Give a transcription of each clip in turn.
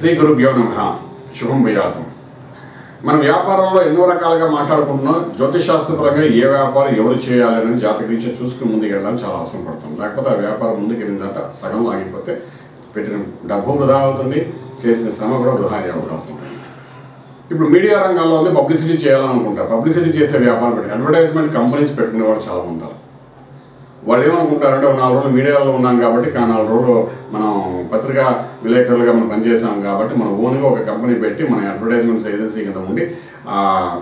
శ్రీ గురుభ్యో నమ. శుభం భయాతం మన వ్యాపారంలో ఎన్నో రకాలుగా మాట్లాడుకుంటున్నాం. జ్యోతిషాస్త్రపరంగా ఏ వ్యాపారం ఎవరు చేయాలి అనేది జాతకరీత్యా చూసుకుని ముందుకు చాలా అవసరం పడుతుంది. లేకపోతే ఆ వ్యాపారం ముందుకు వెళ్ళిన తర్వాత సగం ఆగిపోతే పెట్టిన డబ్బు వృధా అవుతుంది. చేసిన శ్రమ కూడా వృధా అయ్యే అవకాశం ఉంటుంది. ఇప్పుడు మీడియా రంగంలో ఉంది పబ్లిసిటీ చేయాలనుకుంటారు. పబ్లిసిటీ చేసే వ్యాపారం పెట్టి అడ్వర్టైజ్మెంట్ కంపెనీస్ పెట్టుకునే వాళ్ళు చాలా ఉంటారు. వాళ్ళు ఏమనుకుంటారంటే ఒక నాలుగు రోజులు మీడియాలో ఉన్నాం కాబట్టి కా నాలుగు రోజులు మనం పత్రికా విలేకరులుగా మనం పనిచేసాం కాబట్టి మనం ఓన్గా ఒక కంపెనీ పెట్టి మన అడ్వర్టైజ్మెంట్స్ ఏజెన్సీ కింద ఉండి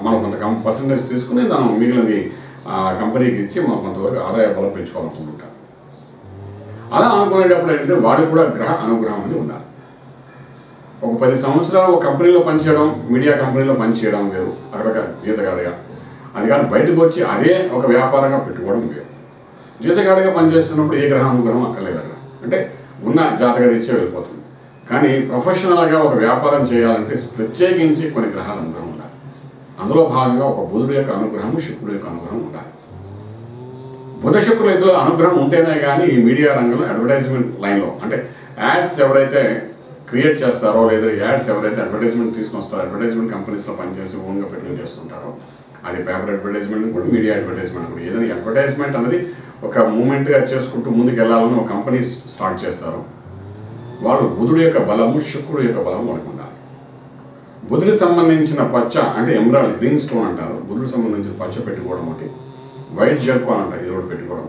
మనం కొంత కం పర్సంటేజ్ తీసుకుని దాని మిగిలినది కంపెనీకి ఇచ్చి మనం కొంతవరకు ఆదాయ బలం పెంచుకోవాలనుకుంటుంటాం. అలా అనుకునేటప్పుడు ఏంటంటే వాడికి కూడా గ్రహ అనుగ్రహం అనేది ఉండాలి. ఒక పది సంవత్సరాలు ఒక కంపెనీలో పనిచేయడం మీడియా కంపెనీలో పనిచేయడం వేరు. అక్కడ ఒక జీతగాడిగా. అది కానీ బయటకు వచ్చి అదే ఒక వ్యాపారంగా పెట్టుకోవడం వేరు. జీతగాడిగా పనిచేస్తున్నప్పుడు ఏ గ్రహం అనుగ్రహం అక్కర్లేదు అక్కడ. అంటే ఉన్న జాతక రీత్యా వెళ్ళిపోతుంది. కానీ ప్రొఫెషనల్గా ఒక వ్యాపారం చేయాలంటే ప్రత్యేకించి కొన్ని గ్రహాల అనుగ్రహం ఉండాలి. అందులో భాగంగా ఒక బుధుడు యొక్క అనుగ్రహం శుక్రుడు యొక్క అనుగ్రహం ఉండాలి. బుధ శుక్రుల ఇద్దరు అనుగ్రహం ఉంటేనే కానీ ఈ మీడియా రంగంలో అడ్వర్టైజ్మెంట్ లైన్లో అంటే యాడ్స్ ఎవరైతే క్రియేట్ చేస్తారో లేదా యాడ్స్ ఎవరైతే అడ్వర్టైజ్మెంట్ తీసుకొస్తారో అడ్వర్టైజ్మెంట్ కంపెనీస్లో పనిచేసి ఓన్గా పెట్టుకుని చేస్తుంటారో అది పేపర్ అడ్వర్టైజ్మెంట్ కూడా మీడియా అడ్వర్టైజ్మెంట్ కూడా ఏదైనా అడ్వర్టైజ్మెంట్ అనేది ఒక మూమెంట్గా చేసుకుంటూ ముందుకు వెళ్ళాలని ఒక కంపెనీ స్టార్ట్ చేస్తారు. వాళ్ళు బుధుడు యొక్క బలము శుక్రుడు యొక్క బలము వాళ్ళకు ఉండాలి. బుధుడికి సంబంధించిన పచ్చ అంటే ఎమరాల్డ్ గ్రీన్ స్టోన్ అంటారు. బుధుడికి సంబంధించిన పచ్చ పెట్టుకోవడం ఒకటి వైట్ జర్కో అంటారు. ఇది ఒకటి పెట్టుకోవడం.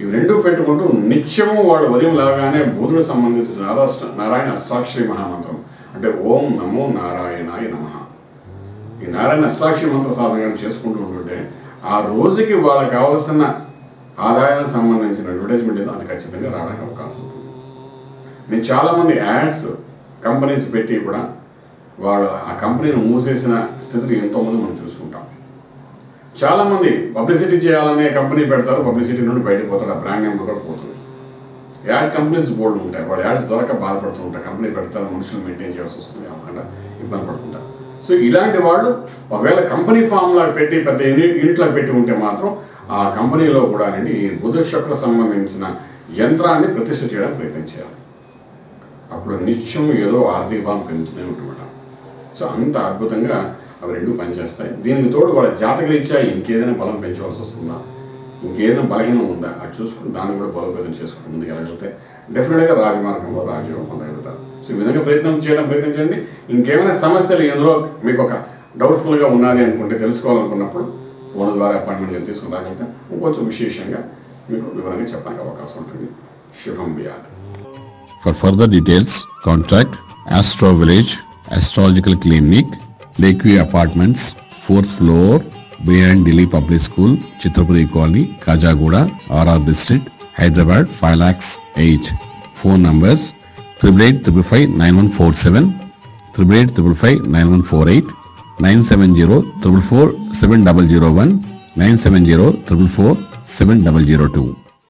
ఇవి రెండు పెట్టుకుంటూ నిత్యము వాడు ఉదయం లాగానే బుధుడికి సంబంధించిన నారాష్ట నారాయణ అష్టాక్షరి మహామంత్రం అంటే ఓం నమో నారాయణాయ నమ. ఈ నారాయణ అష్టాక్షరి మంత్ర సాధన చేసుకుంటూ ఉంటుంటే ఆ రోజుకి వాళ్ళకి కావాల్సిన ఆదాయానికి సంబంధించిన అడ్వర్టైజ్మెంట్ ఏదో అది ఖచ్చితంగా రావడానికి అవకాశం ఉంటుంది. నేను చాలామంది యాడ్స్ కంపెనీస్ పెట్టి కూడా వాళ్ళు ఆ కంపెనీని మూసేసిన స్థితిని ఎంతోమంది మనం చూసుకుంటాం చాలామంది పబ్లిసిటీ చేయాలనే కంపెనీ పెడతారు పబ్లిసిటీ నుండి బయటకు ఆ బ్రాండ్ నేమ్ కూడా పోతుంది. యాడ్ కంపెనీస్ బోర్డు ఉంటాయి. వాళ్ళు యాడ్స్ దొరక బాధపడుతూ ఉంటారు. కంపెనీ పెడతారు మనుషులు మెయింటైన్ చేయాల్సి వస్తుంది అవ్వకుండా ఇబ్బంది పడుతుంటారు. సో ఇలాంటి వాళ్ళు ఒకవేళ కంపెనీ ఫామ్ పెట్టి పెద్ద యూనిట్ యూనిట్ పెట్టి ఉంటే మాత్రం ఆ కంపెనీలో కూడా ఈ బుధ శుక్ర సంబంధించిన యంత్రాన్ని ప్రతిష్ట చేయడానికి ప్రయత్నం చేయాలి. అప్పుడు నిత్యం ఏదో ఆర్థిక భావం పెంచుతూనే ఉంటుందన్నమాట సో అంత అద్భుతంగా అవి రెండు పనిచేస్తాయి. దీనికి తోడు వాళ్ళ జాతకరీత్యా ఇంకేదైనా బలం పెంచవలసి వస్తుందా? ఇంకేదైనా బలహీనం ఉందా? అది చూసుకుని దాన్ని కూడా బలోపేతం చేసుకుని ముందుకు వెళ్ళగలిగితే డెఫినెట్గా రాజమార్గంలో రాజయోగం పొందగలుగుతారు. సో ఈ విధంగా ప్రయత్నం చేయడం ప్రయత్నించండి. ఇంకేమైనా సమస్యలు ఇందులో మీకు ఒక డౌట్ఫుల్గా ఉన్నది అనుకుంటే తెలుసుకోవాలనుకున్నప్పుడు ఫోన్ ద్వారా అపాయింట్మెంట్ తీసుకుని రాగలిగితే ఇంకొంచెం విశేషంగా మీకు వివరంగా చెప్పడానికి అవకాశం ఉంటుంది శుభం వ్యాధి For further details, contact Astro Village Astrological Clinic, Lakeview Apartments, 4th floor, behind Delhi Public School, Chitrapuri Colony, Kajagoda, 970 444 7001 970 444 7002